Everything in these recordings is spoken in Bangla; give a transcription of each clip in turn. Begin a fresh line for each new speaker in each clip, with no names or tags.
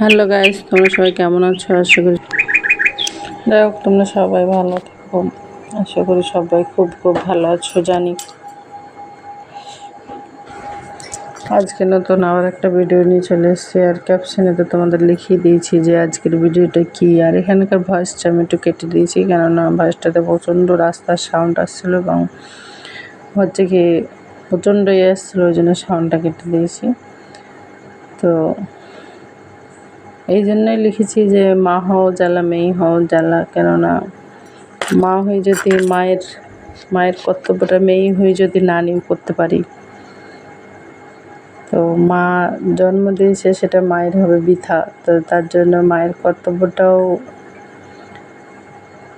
হ্যালো গাইস, তোমরা সবাই কেমন আছো? আশা করি যাই হোক, তোমরা সবাই ভালো থাকো। আশা করি সবাই খুব খুব ভালো আছো, জানি। আজকে নতুন আবার একটা ভিডিও নিয়ে চলে এসেছি, আর ক্যাপশনে তো তোমাদের লিখিয়ে দিয়েছি যে আজকের ভিডিওটা কি। আর এখানকার ভয়েসটা আমি একটু কেটে দিয়েছি, কেননা ভয়েসটাতে প্রচণ্ড রাস্তার সাউন্ড আসছিল এবং হচ্ছে কি প্রচণ্ড ইয়ে আসছিল, ওই জন্য সাউন্ডটা কেটে দিয়েছি। তো এই জন্যই লিখেছি যে মা হও জ্বালা, মেয়ে হও জ্বালা, কেননা মা হয়ে যদি মায়ের মায়ের কর্তব্যটা, মেয়ে হয়ে যদি না নিয়ে করতে পারি, তো মা জন্ম দিয়েছে সেটা মায়ের হবে বৃথা। তো তার জন্য মায়ের কর্তব্যটাও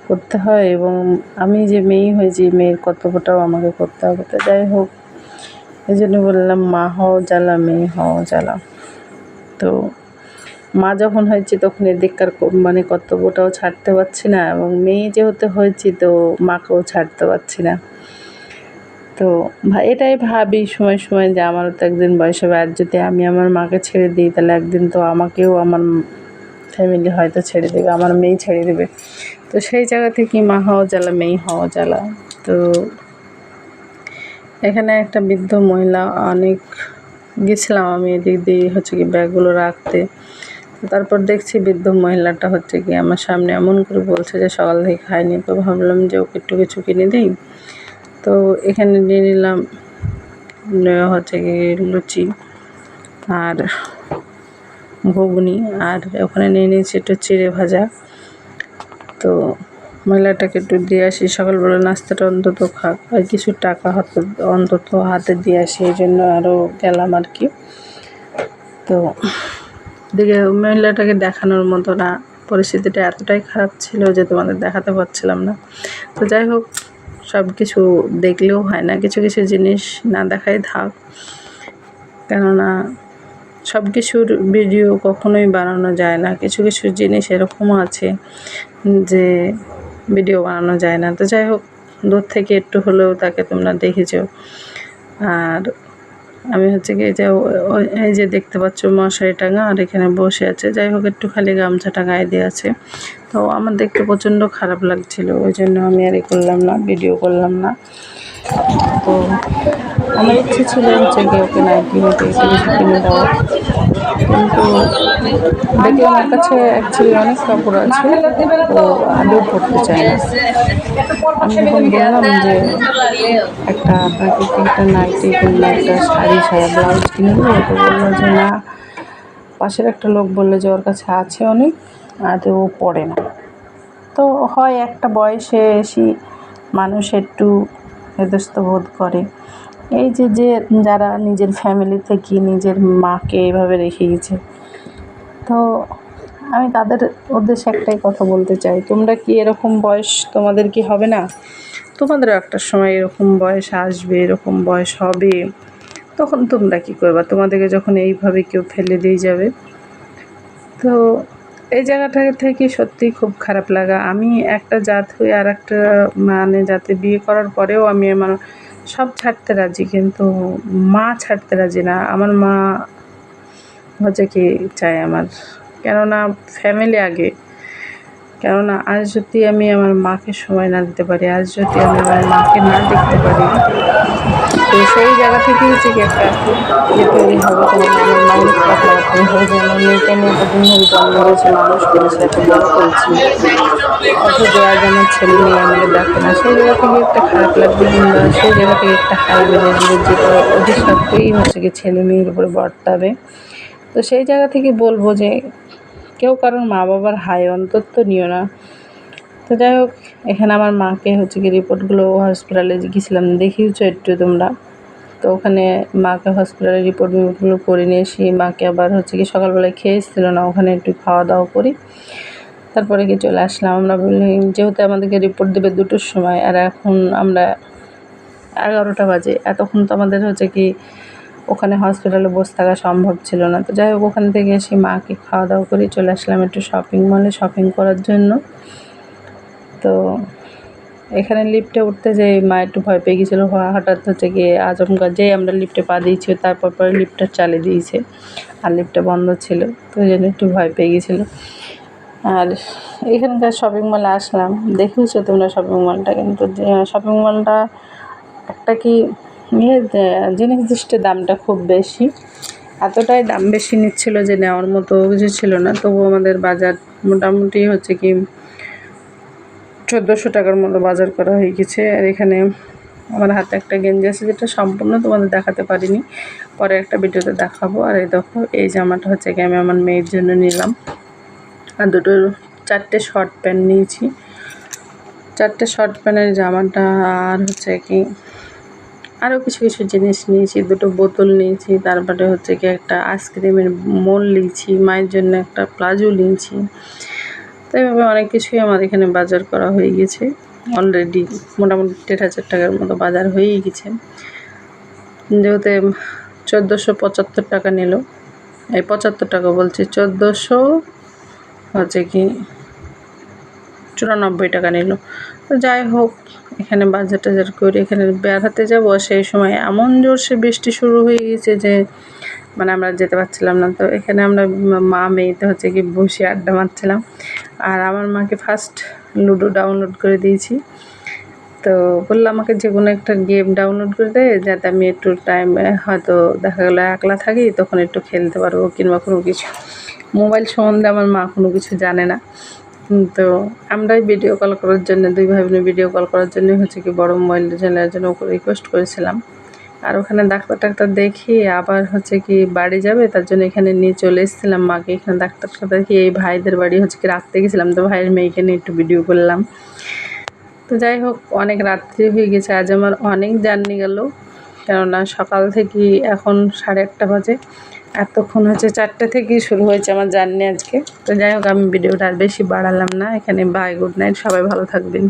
করতে হয় এবং আমি যে মেয়ে হয়েছি, মেয়ের কর্তব্যটাও আমাকে করতে হবে। তো যাই হোক, এই জন্য বললাম মা হও জ্বালা, মেয়ে হও জ্বালা। তো মা যখন হয়েছি তখন এদিককার মানে কর্তব্যটাও ছাড়তে পারছি না এবং মেয়ে যেহেতু হয়েছি তো মাকেও ছাড়তে পারছি না। তো ভা- এটাই ভাবি সময় সময় যে আমারও তো একদিন বয়স হবে আর যদি আমি আমার মাকে ছেড়ে দিই, তাহলে একদিন তো আমাকেও আমার ফ্যামিলি হয়তো ছেড়ে দেবে, আমার মেয়ে ছেড়ে দেবে। তো সেই জায়গা থেকে মা হওয়া জ্বালা, মেয়ে হওয়া জ্বালা। তো এখানে একটা বৃদ্ধ মহিলা, অনেক গেছিলাম আমি এদিক দিয়ে হচ্ছে কি ব্যাগগুলো রাখতে। তারপর দেখছি বৃদ্ধ মহিলাটা হচ্ছে কি আমার সামনে এমন করে বলছে যে সকাল থেকে খাইনি, তো ভাবলাম যে ওকে একটু কিছু কিনে দিই। তো এখানে নিয়ে নিলাম হচ্ছে কি লুচি আর ঘুগনি আর ওখানে নিয়ে নিয়েছি একটু চিড়ে ভাজা। তো মহিলাটাকে একটু দিয়ে আসি, সকালবেলা নাস্তাটা অন্তত খাক, আর কিছু টাকা হাতে অন্তত হাতে দিয়ে আসি, এই জন্য আরও গেলাম আর কি। তো দিকে মহিলাটাকে দেখানোর মতো না পরিস্থিতিটা এতটাই খারাপ ছিল যে তোমাদের দেখাতে পারছিলাম না। তো যাই হোক সব কিছু দেখলেও হয় না। কিছু কিছু জিনিস না দেখাই থাক। কেননা সব কিছুর ভিডিও কখনোই বানানো যায় না। কিছু কিছু জিনিস এরকমও আছে যে ভিডিও বানানো যায় না। তো যাই হোক, দূর থেকে একটু হলেও তাকে তোমরা দেখেছ। আর আমি হচ্ছে কি যে এই যে দেখতে পাচ্ছ মশারি টাঙা আর এখানে বসে আছে। যাই হোক, একটু খালি গামছাটা গায়ে দিয়ে আছে। তো আমার দেখতে প্রচণ্ড খারাপ লাগছিল, ওই জন্য আমি আর এ করলাম না, ভিডিও করলাম না। তো আমার ইচ্ছে ছিল হচ্ছে কি ওকে নাইটি কিছু কিনে দেওয়া কিন্তু দেখি আমার কাছে অ্যাকচুয়ালি অনেক কাপড় আছে ও আদৌ পড়তে চায় না। আমি যখন বললাম যে একটা একটা নাইটি কিংবা একটা শাড়ি সায়া ব্লাউজ কিনে বলল যে, না, পাশের একটা লোক বলল যে, ওর কাছে আছে অনেক আর ও পড়ে না। তো হয় একটা বয়সে এসে মানুষ একটু হেদস্ত বোধ করে। এই যে যে যারা নিজের ফ্যামিলি থেকে নিজের মাকে এভাবে রেখে গেছে। তো আমি তাদের উদ্দেশ্যে একটাই কথা বলতে চাই, তোমরা কি এরকম বয়স তোমাদের কি হবে না? তোমাদেরও একটা সময় এরকম বয়স আসবে, এরকম বয়স হবে। তখন তোমরা কী করবা? তোমাদেরকে যখন এইভাবে কেউ ফেলে দিয়ে যাবে। তো এই জায়গাটা থেকে সত্যি খুব খারাপ লাগা। আমি একটা জাত হয়ে আর একটা মানে জাতে বিয়ে করার পরেও আমি আমার সব ছাড়তে রাজি, কিন্তু মা ছাড়তে রাজি না। আমার মা হচ্ছে কি চাই আমার? কেননা ফ্যামিলি আগে। কেননা আজ যদি আমি আমার মাকে সময় না দিতে পারি, আজ যদি আমি আমার মাকে না দেখতে পারি, তো সেই জায়গা থেকে হচ্ছে কি একটা ইয়ে তৈরি হবে, তোমার মাইন্ড খারাপ লাগাতে হবে, যে আমার মেয়েকে নিয়ে এতদিন ধরে জন্ম হয়েছে, মানুষ করেছে, এত বড় করেছি, অথচ আজ আমার ছেলে মেয়ে আমাকে দেখে না। সেই জায়গা থেকে একটা খারাপ লাগবে কিংবা সেই জায়গা থেকে একটা হাই বেড়ে যাবে যেটা অধিষ্ঠাত্রই হচ্ছে কি ছেলে মেয়ের উপরে বর্তাবে। তো সেই জায়গা থেকে বলব যে কেউ কারোর মা বাবার হাই অন্তত নিও না। তো যাই হোক, এখানে আমার মাকে হচ্ছে কি রিপোর্টগুলো হসপিটালে গেছিলাম দেখিয়েছো একটু তোমরা। তো ওখানে মাকে হসপিটালে রিপোর্ট মিপোর্টগুলো করে নিয়ে এসে মাকে আবার হচ্ছে কি সকালবেলায় খেয়ে এসেছিল না, ওখানে একটু খাওয়া দাওয়া করি। তারপরে কি চলে আসলাম। আমরা যেহেতু আমাদেরকে রিপোর্ট দেবে দুটোর সময়, আর এখন আমরা এগারোটা বাজে, এতক্ষণ তো আমাদের হচ্ছে কি ওখানে হসপিটালে বসে থাকা সম্ভব ছিল না। তো যাই হোক, ওখান থেকে এসে মাকে খাওয়া দাওয়া করে চলে আসলাম একটু শপিং মলে শপিং করার জন্য। তো এখানে লিফটে উঠতে যে মা একটু ভয় পেয়ে গেছিল হঠাৎ হচ্ছে গিয়ে আজমগা যেই আমরা লিফটে পা দিয়েছি, তারপর পরে লিফটটা চালিয়ে দিয়েছে আর লিফটটা বন্ধ ছিল, তো ওই জন্য একটু ভয় পেয়ে গেছিল আর এখানকার শপিং মলে আসলাম দেখেওছো তোমরা শপিং মলটা কিন্তু? শপিং মলটা একটা কি ইয়ে জিনিস দৃষ্টির দামটা খুব বেশি। এতটাই দাম বেশি নিচ্ছিল যে নেওয়ার মতো কিছু ছিল না। তবু আমাদের বাজার মোটামুটি হচ্ছে কি চোদ্দোশো টাকার মতো বাজার করা হয়ে গেছে। আর এখানে আমার হাতে একটা গেঞ্জি আছে যেটা সম্পূর্ণ তোমাদের দেখাতে পারিনি। পরে একটা ভিডিওতে দেখাবো। আর এই দেখো, এই জামাটা হচ্ছে কি আমি আমার মেয়ের জন্য নিলাম। আর দুটো, চারটে শর্ট প্যান্ট নিয়েছি। চারটে শর্ট প্যান্টের জামাটা আর হচ্ছে কি আরও কিছু কিছু জিনিস নিয়েছি, দুটো বোতল নিয়েছি, তারপরে হচ্ছে কি একটা আইসক্রিমের মোল নিয়েছি, মায়ের জন্য একটা প্লাজো নিয়েছি। তো এইভাবে অনেক কিছুই আমার এখানে বাজার করা হয়ে গেছে। অলরেডি মোটামুটি দেড় হাজার টাকার মতো বাজার হয়েই গেছে। যেহেতু চোদ্দোশো পঁচাত্তর টাকা নিল। এই পঁচাত্তর টাকা বলছি, চোদ্দোশো হচ্ছে কি চুরানব্বই টাকা নিল। তো যাই হোক, এখানে বাজার টাজার করে এখানে বেড়াতে যাব। সেই সময় এমন জোরসে বৃষ্টি শুরু হয়ে গেছে যে মানে আমরা যেতে পারছিলাম না। তো এখানে আমরা মা মেয়েতে হচ্ছে কি বসে আড্ডা মারছিলাম। আর আমার মাকে ফার্স্ট লুডো ডাউনলোড করে দিয়েছি। তো বলল, আমাকে যে কোনো একটা গেম ডাউনলোড করে দেয় যাতে আমি একটু টাইম হয়তো দেখা গেলো একলা থাকি, তখন একটু খেলতে পারব কিংবা কোনো কিছু। মোবাইল সম্বন্ধে আমার মা কোনো কিছু জানে না। তো আমরাই ভিডিও কল করার জন্য, দুই ভাই বোনে ভিডিও কল করার জন্যই হচ্ছে কি বড় মোবাইল চ্যানেলের জন্য রিকোয়েস্ট করেছিলাম। আর ওখানে ডাক্তার টাক্তার দেখি, আবার হচ্ছে কি বাড়ি যাবে, তার জন্য এখানে নিয়ে চলে এসেছিলাম মাকে। এখানে ডাক্তার টাক্তার দেখি এই ভাইদের বাড়ি হচ্ছে কি রাখতে গেছিলাম, তো ভাইয়ের মেয়েকে নিয়ে একটু ভিডিও করলাম। তো যাই হোক, অনেক রাত্রি হয়ে গেছে, আজ আমার অনেক জার্নি গেল। কেননা সকাল থেকে এখন সাড়ে আটটা বাজে। এতক্ষণ হচ্ছে চারটে থেকেই শুরু হয়েছে আমার জার্নি আজকে। তো যাই হোক, আমি ভিডিওটা আর বেশি বাড়ালাম না। এখানে বাই গুড নাইট সবাই ভালো থাকবেন।